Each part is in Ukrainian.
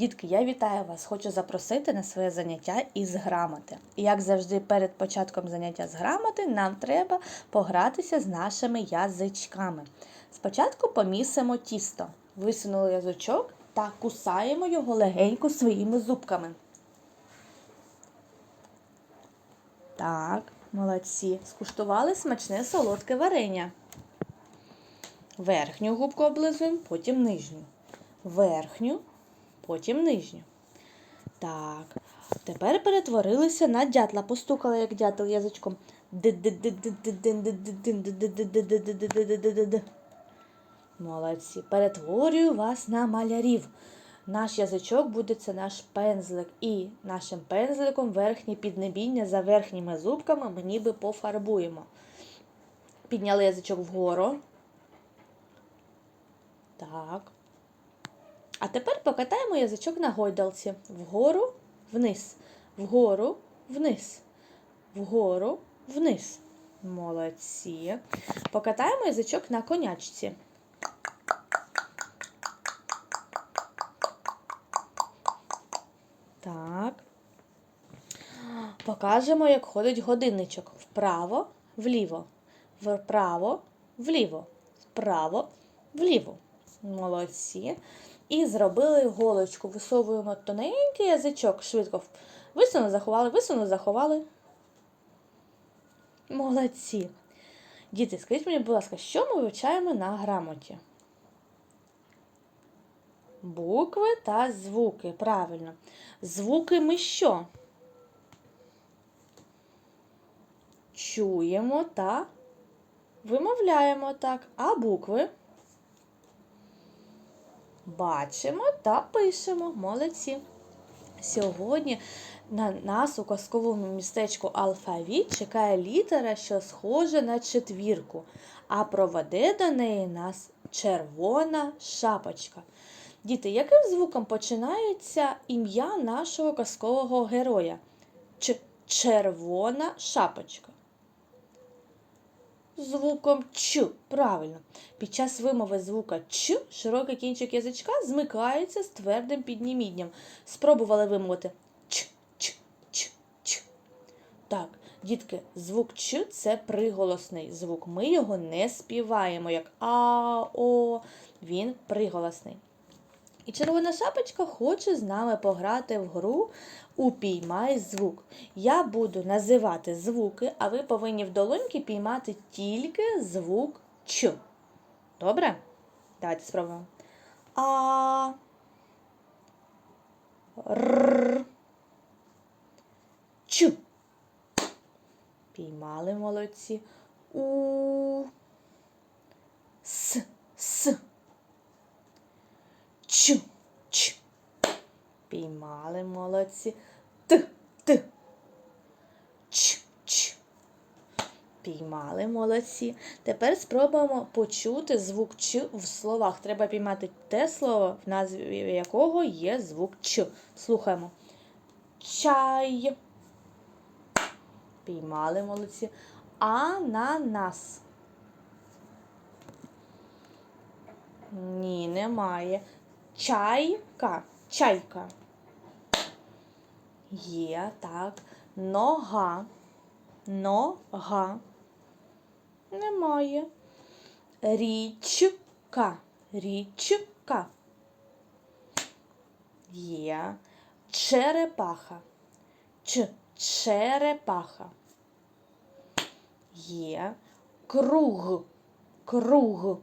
Дітки, я вітаю вас! Хочу запросити на своє заняття із грамоти. І як завжди, перед початком заняття з грамоти нам треба погратися з нашими язичками. Спочатку помісимо тісто, висунули язичок та кусаємо його легенько своїми зубками. Так, молодці. Скуштували смачне солодке варення. Верхню губку облизуємо, потім нижню. Верхню, потім нижню. Так, тепер перетворилися на дятла. Постукала, як дятел язичком. Молодці. Перетворюю вас на малярів. Наш язичок буде це наш пензлик. І нашим пензликом верхнє піднебіння за верхніми зубками ми ніби пофарбуємо. Підняли язичок вгору. Так. А тепер покатаємо язичок на гойдалці. Вгору, вниз, вгору, вниз, вгору, вниз. Молодці. Покатаємо язичок на конячці. Так. Покажемо, як ходить годинничок. Вправо, вліво, вправо, вліво, вправо, вліво. Молодці. І зробили голочку. Висовуємо тоненький язичок, швидко. Висунули, заховали, висунули, заховали. Молодці. Діти, скажіть мені, будь ласка, що ми вивчаємо на грамоті? Букви та звуки. Правильно. Звуки ми що? Чуємо та вимовляємо так. А букви? Бачимо та пишемо. Молодці. Сьогодні на нас у казковому містечку Алфавіт чекає літера, що схожа на четвірку, а проведе до неї нас червона шапочка. Діти, яким звуком починається ім'я нашого казкового героя? Ч червона шапочка. Звуком Ч. Правильно. Під час вимови звука Ч широкий кінчик язичка змикається з твердим піднімінням. Спробували вимовити Ч, Ч, Ч, Ч. Так, дітки, звук Ч це приголосний звук. Ми його не співаємо, як А, О. Він приголосний. І червона шапочка хоче з нами пограти в гру Упіймай звук. Я буду називати звуки, а ви повинні в долоньки піймати тільки звук Ч. Добре? Давайте спробуємо. А. Р. Ч. Піймали молодці. У. С. С. Ч. Ч. Піймали молодці. Т. Т. Ч. Ч. Піймали молодці. Тепер спробуємо почути звук Ч в словах. Треба піймати те слово, в назві якого є звук Ч. Слухаємо. Чай. Піймали молодці. Ананас. Ні, немає. Чайка. Чайка. Є, так. Нога. Нога. Немає. Річка. Річка. Є. Черепаха. Ч. Черепаха. Є. Круг. Круг.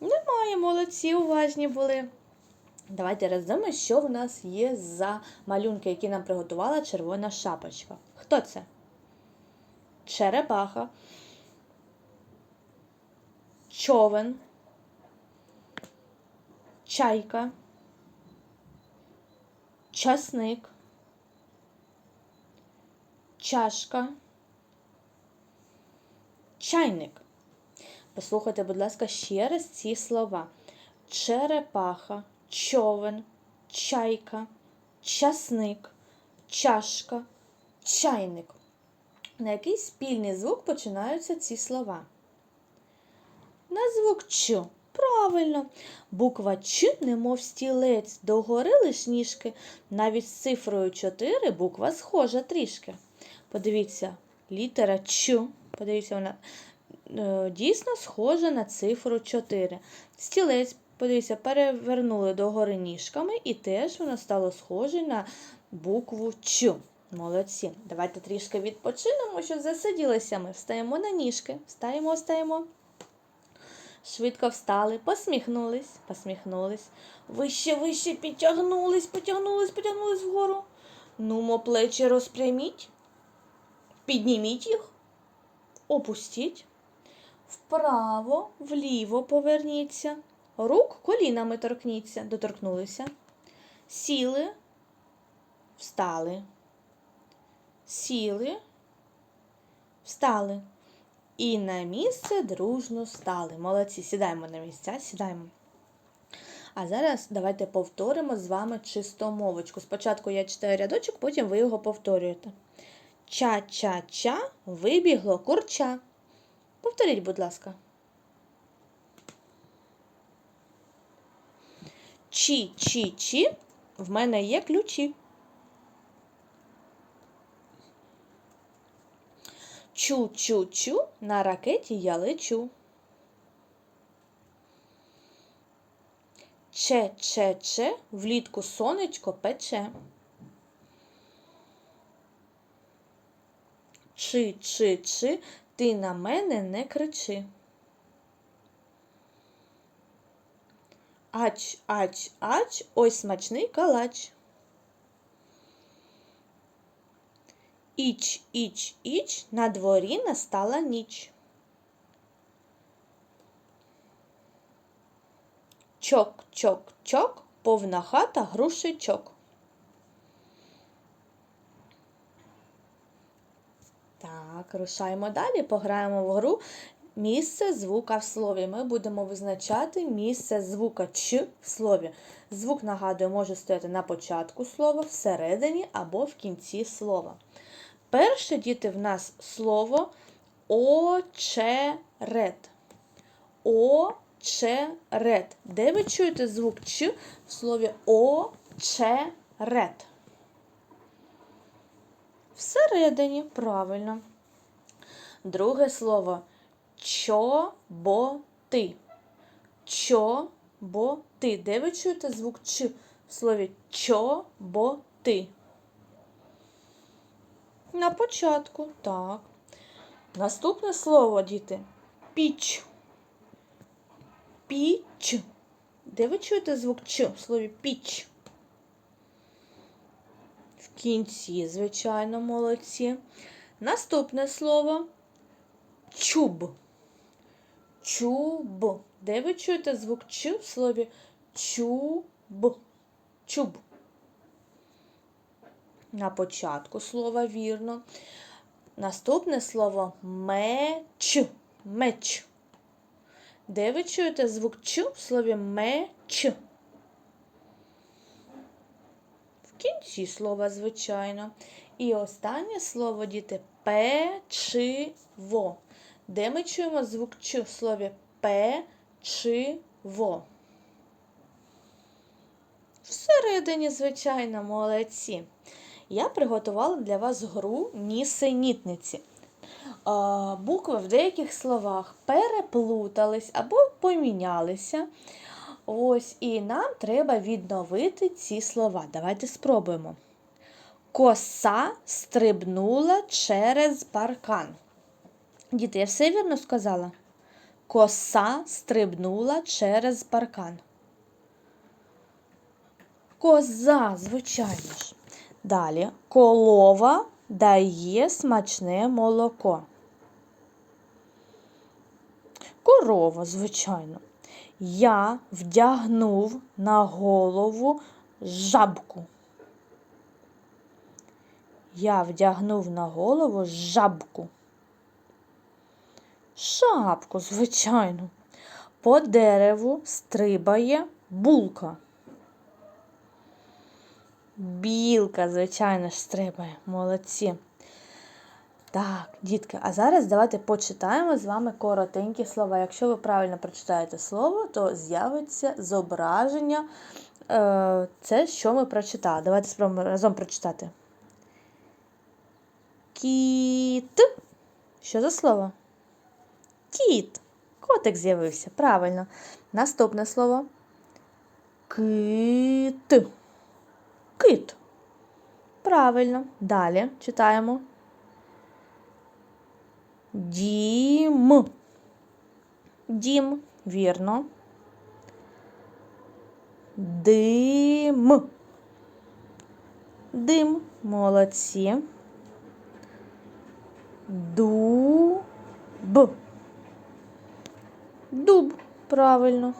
Немає, молодці, уважні були. Давайте роздумаємо, що в нас є за малюнки, які нам приготувала червона шапочка. Хто це? Черепаха, човен, чайка, часник, чашка, чайник. Послухайте, будь ласка, ще раз ці слова: черепаха, човен, чайка, часник, чашка, чайник. На який спільний звук починаються ці слова? На звук Ч. Правильно. Буква Ч, немов стілець, догори лиш ніжки. Навіть з цифрою 4 буква схожа трішки. Подивіться, літера Ч. Подивіться, вона е, дійсно схожа на цифру 4. Стілець, подивіться, перевернули догори ніжками, і теж воно стало схоже на букву Ч. Молодці. Давайте трішки відпочинемо, що засиділися ми. Встаємо на ніжки. Встаємо, встаємо. Швидко встали, посміхнулись, посміхнулись. Вище, вище підтягнулись, потягнулись, потягнулись вгору. Нумо плечі розпряміть. Підніміть їх, опустіть. Вправо, вліво поверніться. Рук колінами торкніться, доторкнулися. Сіли, встали. Сіли, встали. І на місце дружно стали. Молодці, сідаємо на місця, сідаємо. А зараз давайте повторимо з вами чистомовочку. Спочатку я читаю рядочок, потім ви його повторюєте. Ча-ча-ча, вибігло курча. Повторіть, будь ласка. Чі-чі-чі, в мене є ключі. Чу-чу-чу, на ракеті я лечу. Че-че-че, влітку сонечко пече. Чи-чи-чи, ти на мене не кричи. Ач, ач, ач, ой смачний калач. Іч, іч, іч, на дворі настала ніч. Чок, чок, чок, повна хата грушечок. Так, рушаємо далі, пограємо в гру місце звука в слові. Ми будемо визначати місце звука Ч в слові. Звук, нагадую, може стояти на початку слова, всередині або в кінці слова. Перше діти в нас слово очерет. Очерет. Де ви чуєте звук Ч в слові очерет? Всередині, правильно. Друге слово чоботи. Чоботи. Де ви чуєте звук Ч в слові чоботи? На початку, так. Наступне слово, діти. Піч. Піч. Де ви чуєте звук Ч в слові піч? В кінці, звичайно, молодці. Наступне слово чуб. Чуб. Де ви чуєте звук Ч в слові чуб? Чуб. На початку слова вірно. Наступне слово меч. Меч. Де ви чуєте звук Ч в слові меч? В кінці слова, звичайно. І останнє слово, діти, печиво. Де ми чуємо звук Ч в слові печиво? Всередині, звичайно, молодці. Я приготувала для вас гру нісенітниці. Букви в деяких словах переплутались або помінялися. Ось, і нам треба відновити ці слова. Давайте спробуємо. Коса стрибнула через паркан. Діти, я все вірно сказала? Коса стрибнула через паркан. Коза, звичайно ж. Далі колова дає смачне молоко. Корова, звичайно. Я вдягнув на голову жабку. Я вдягнув на голову жабку. Шапку, звичайно. По дереву стрибає булка. Білка, звичайно ж, стрибає. Молодці. Так, дітки, а зараз давайте почитаємо з вами коротенькі слова. Якщо ви правильно прочитаєте слово, то з'явиться зображення. Е, Це що ми прочитали. Давайте спробуємо разом прочитати. Кіт. Що за слово? Кіт. Котик з'явився. Правильно. Наступне слово. Кит. Кит. Правильно. Далі читаємо. Дім. Дім. Вірно. Дим. Дим. Молодці. Дуб. Дуб. Правильно.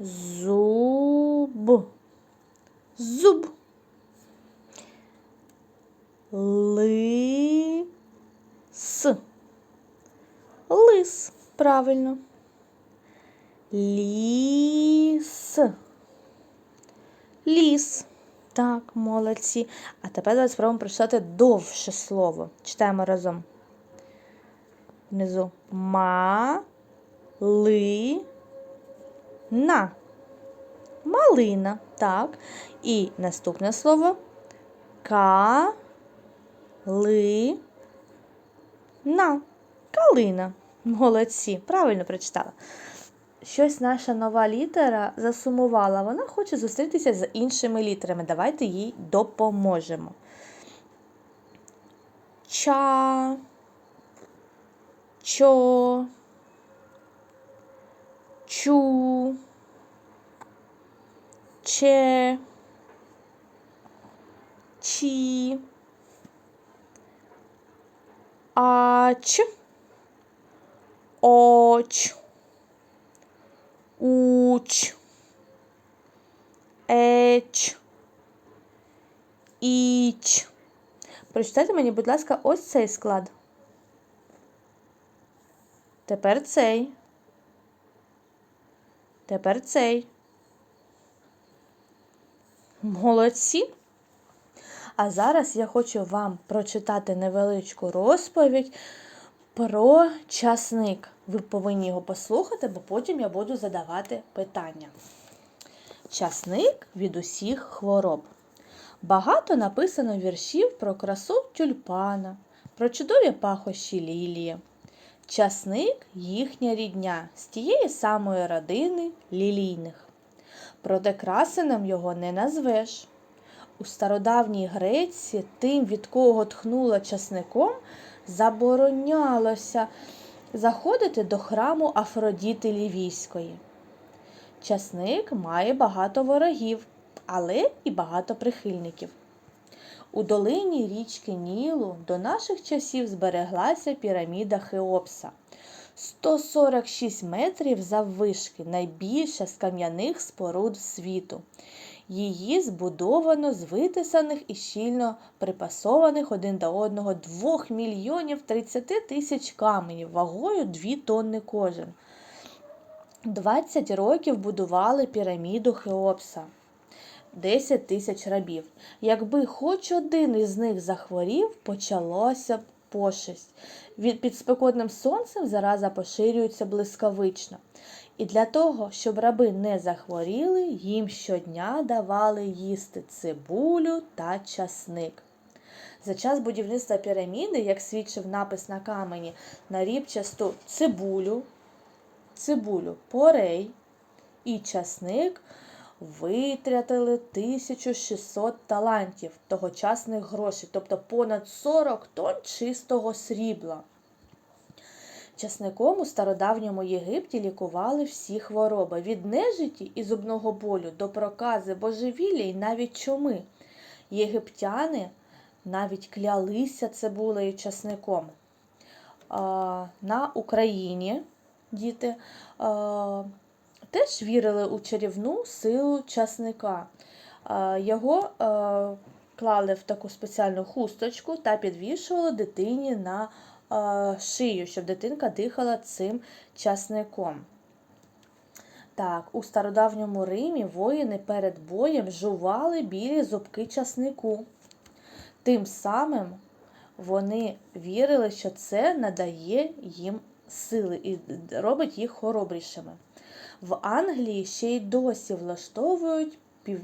Зуб. Зуб. Лис. Лис. Правильно. Ліс. Ліс. Так, молодці. А тепер давайте спробуємо прочитати довше слово. Читаємо разом. Внизу. Ма. Ли. На. Малина. Так. І наступне слово. Ка. Ли. На. Калина. Молодці. Правильно прочитала. Щось наша нова літера засумувала. Вона хоче зустрітися з іншими літерами. Давайте їй допоможемо. Ча. Чо. Чу. Че. Чі. Ач. Оч. Уч. Еч. Іч. Прочитайте мені, будь ласка, ось цей склад. Тепер цей. Тепер цей. Молодці. А зараз я хочу вам прочитати невеличку розповідь про часник. Ви повинні його послухати, бо потім я буду задавати питання. Часник від усіх хвороб. Багато написано віршів про красу тюльпана, про чудові пахощі лілії. Часник їхня рідня з тієї самої родини лілійних. Проте красеним його не назвеш. У стародавній Греції тим, від кого тхнуло часником, заборонялося заходити до храму Афродіти Лівійської. Часник має багато ворогів, але і багато прихильників. У долині річки Нілу до наших часів збереглася піраміда Хеопса. 146 метрів заввишки, найбільша з кам'яних споруд світу. Її збудовано з витисаних і щільно припасованих один до одного 2 мільйонів 30 тисяч каменів вагою 2 тонни кожен. 20 років будували піраміду Хеопса. 10 тисяч рабів. Якби хоч один із них захворів, почалося б пошесть. Від під спекотним сонцем зараза поширюється блискавично. І для того, щоб раби не захворіли, їм щодня давали їсти цибулю та часник. За час будівництва піраміди, як свідчив напис на камені, на рібчасту цибулю, цибулю порей і часник витратили 1600 талантів тогочасних грошей, тобто понад 40 тонн чистого срібла. Часником у стародавньому Єгипті лікували всі хвороби від нежиті і зубного болю до прокази, божевілля і навіть чуми. Єгиптяни навіть клялися цибулею часником. А, на Україні діти а, теж вірили у чарівну силу часника. Його клали в таку спеціальну хусточку та підвішували дитині на шию, щоб дитинка дихала цим часником. Так, у стародавньому Римі воїни перед боєм жували білі зубки часнику. Тим самим вони вірили, що це надає їм сили і робить їх хоробрішими. В Англії ще й досі влаштовують пів,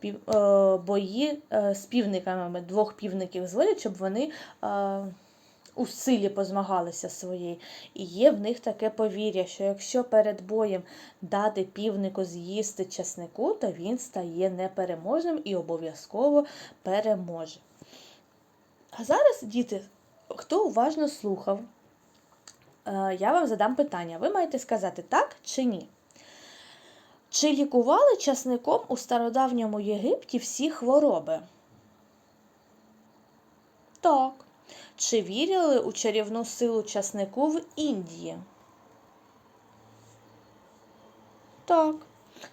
пів, е, бої е, з півниками. Двох півників зводять, щоб вони е, у силі позмагалися своєї. І є в них таке повір'я, що якщо перед боєм дати півнику з'їсти часнику, то він стає непереможним і обов'язково переможе. А зараз, діти, хто уважно слухав, е, я вам задам питання. Ви маєте сказати так чи ні? Чи лікували часником у стародавньому Єгипті всі хвороби? Так. Чи вірили у чарівну силу часнику в Індії? Так.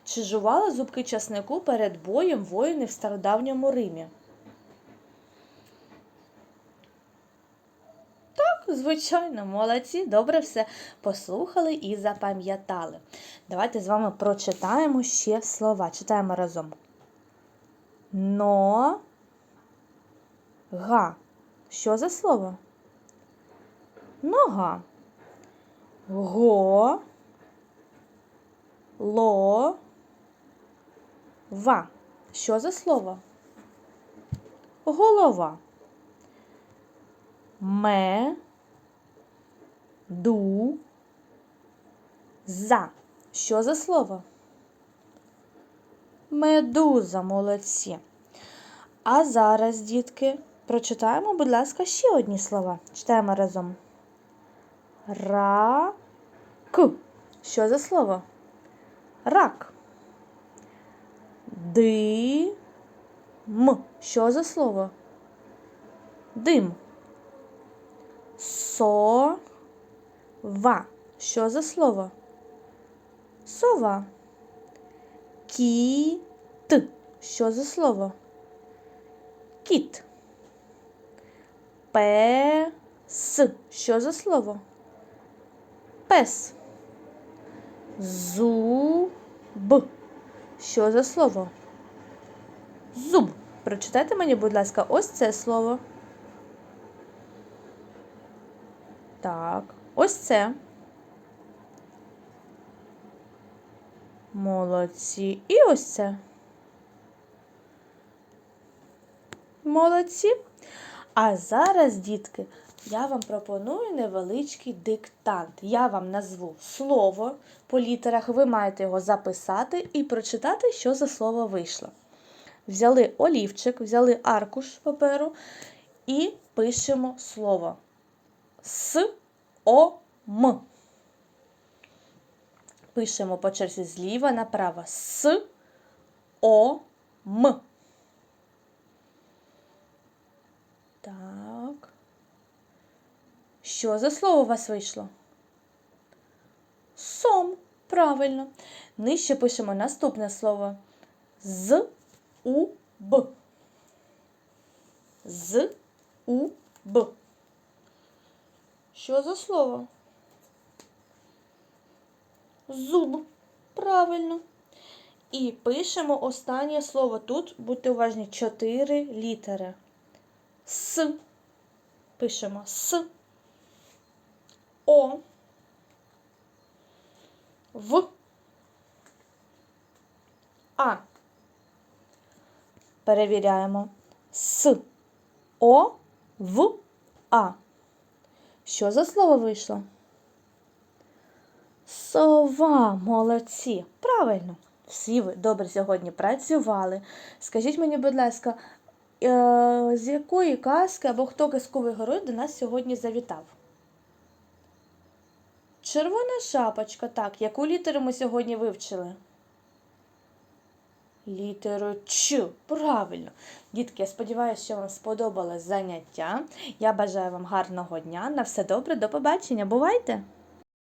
Чи жували зубки часнику перед боєм воїни в стародавньому Римі? Так, звичайно, молодці, добре все послухали і запам'ятали. Давайте з вами прочитаємо ще слова. Читаємо разом. Но. Га. Що за слово? Нога. Го. Ло. Ва. Що за слово? Голова. Ме. Ду. За. Що за слово? Медуза, молодці. А зараз, дітки, прочитаємо, будь ласка, ще одні слова. Читаємо разом. Рак. Що за слово? Рак. Дим. Що за слово? Дим. Сова. Що за слово? Сова. Кіт. Що за слово? Кіт. Пес. Що за слово? Пес. Зуб. Що за слово? Зуб. Прочитайте мені, будь ласка, ось це слово. Так, ось це. Молодці. І ось це. Молодці. А зараз, дітки, я вам пропоную невеличкий диктант. Я вам назву слово по літерах, ви маєте його записати і прочитати, що за слово вийшло. Взяли олівчик, взяли аркуш паперу і пишемо слово С О М. Пишемо по черзі зліва направо С О М. Так. Що за слово у вас вийшло? Сом. Правильно. Нижче пишемо наступне слово. З у Б. З у Б. Що за слово? Зуб. Правильно. І пишемо останнє слово. Тут, будьте уважні, чотири літери. С. Пишемо С. О. В. А. Перевіряємо. С. О. В. А. Що за слово вийшло? Сова, молодці. Правильно. Всі ви добре сьогодні працювали. Скажіть мені, будь ласка, е, з якої казки або хто казковий герой до нас сьогодні завітав? Червона шапочка, так. Яку літеру ми сьогодні вивчили? Літеру Ч. Правильно. Дітки, я сподіваюся, що вам сподобалось заняття. Я бажаю вам гарного дня. На все добре, до побачення. Бувайте!